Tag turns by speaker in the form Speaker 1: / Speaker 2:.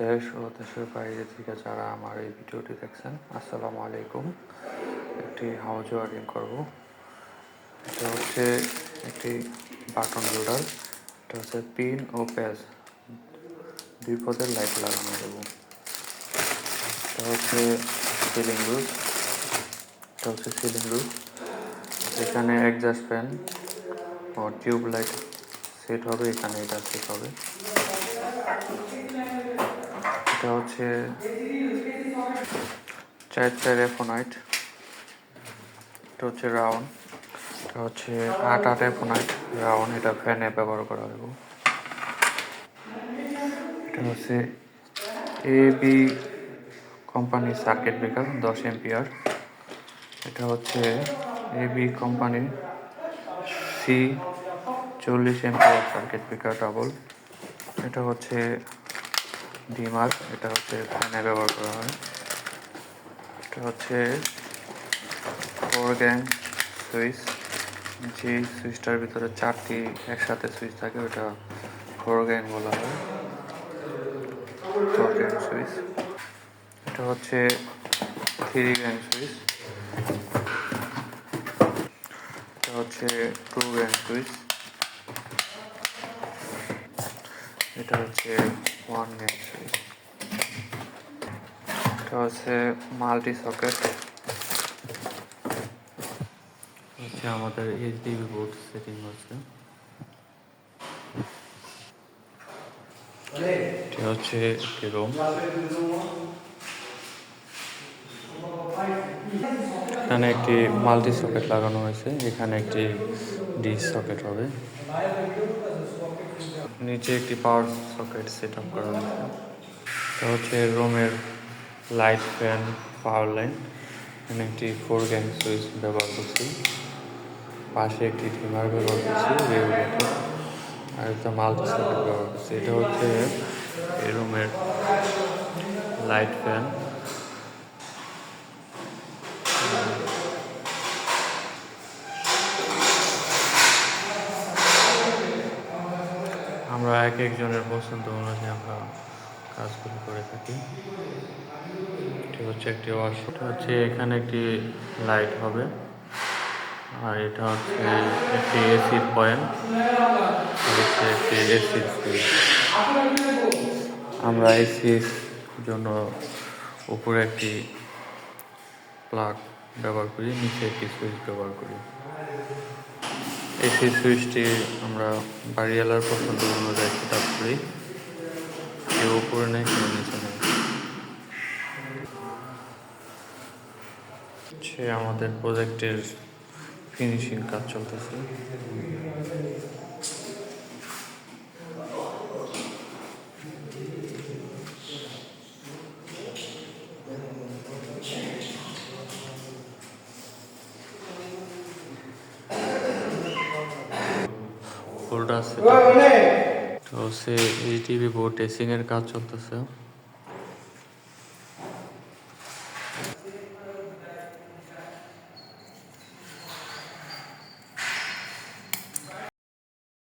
Speaker 1: দেশ ও দেশের বাইরে থেকে যারা আমার এই ভিডিওটি দেখছেন, আসসালামু আলাইকুম। একটি হাউজ ওয়ারিং করব। এটা হচ্ছে একটি বাটন হোল্ডার এটা হচ্ছে পিন ও প্যাচ দুই পদের লাইট লাগানো দেবো এটা হচ্ছে সিলিং রুফ এটা হচ্ছে সিলিং রুফ এখানে একজাস্ট ফ্যান ও টিউব লাইট সেট হবে, এখানে এটা সেট হবে। হচ্ছে চার চার এফোনাইট এটা হচ্ছে রাউন্ড। এটা হচ্ছে আট আট রাউন্ড এটা ফ্যানে ব্যবহার করা হবে এটা হচ্ছে এ বি কোম্পানির সার্কিট ব্রেকার দশ এমপিআর এটা হচ্ছে এ বি কোম্পানির সি চল্লিশ এমপিআর সার্কিট ব্রেকার ডাবল এটা হচ্ছে ডিমার এটা হচ্ছে ফ্যানে ব্যবহার করা হয়। এটা হচ্ছে ফোর গ্যাং সুইচ যে সুইচটার ভিতরে চারটি একসাথে সুইচ থাকে, ওটা ফোর গ্যাং বলা হয়। ফোর গ্যাং সুইচ এটা হচ্ছে থ্রি গ্যাং সুইচ এটা হচ্ছে টু গ্যাং সুইচ এটা হচ্ছে ওয়ান গ্যাং এটা হচ্ছে মাল্টি সকেট। হচ্ছে আমাদের এইচডিবি বোর্ড সেটিং হচ্ছে। এটা হচ্ছে একটি রুম। এখানে একটি মাল্টি সকেট লাগানো হয়েছে। এখানে একটি ডিশ সকেট হবে। নিচে একটি পাওয়ার সকেট সেট আপ করা হয়েছে। এটা হচ্ছে রুমের লাইট ফ্যান পাওয়ার লাইন এখানে একটি ফোর গ্যাং সুইচ ব্যবহার করছি। পাশে একটি ডিমার ব্যবহার করছি রেগুলেটর আর একটা মাল্টি সকেট ব্যবহার করছি। এটা হচ্ছে এই রুমের লাইট ফ্যান আমরা এক একজনের পছন্দ অনুযায়ী আমরা কাজগুলো করে থাকি। হচ্ছে একটি ওয়াশ এটা হচ্ছে এখানে একটি লাইট হবে। আর এটা হচ্ছে একটি এসির পয়েন্ট হচ্ছে একটি সুইচ আমরা এসির জন্য উপরে একটি প্লাগ ব্যবহার করি, নিচে একটি সুইচ ব্যবহার করি। এসি সুইচটি আমরা বাড়িওয়ালার পছন্দ অনুযায়ী সেট আপ করি। কেউ উপরে নেই, কেউ নিচে নেই। হচ্ছে আমাদের প্রজেক্টের ফিনিশিং কাজ চলতেছে। তো। সে এইচডিবি বোর্ড টেসিং এর কাজ চলতেছে।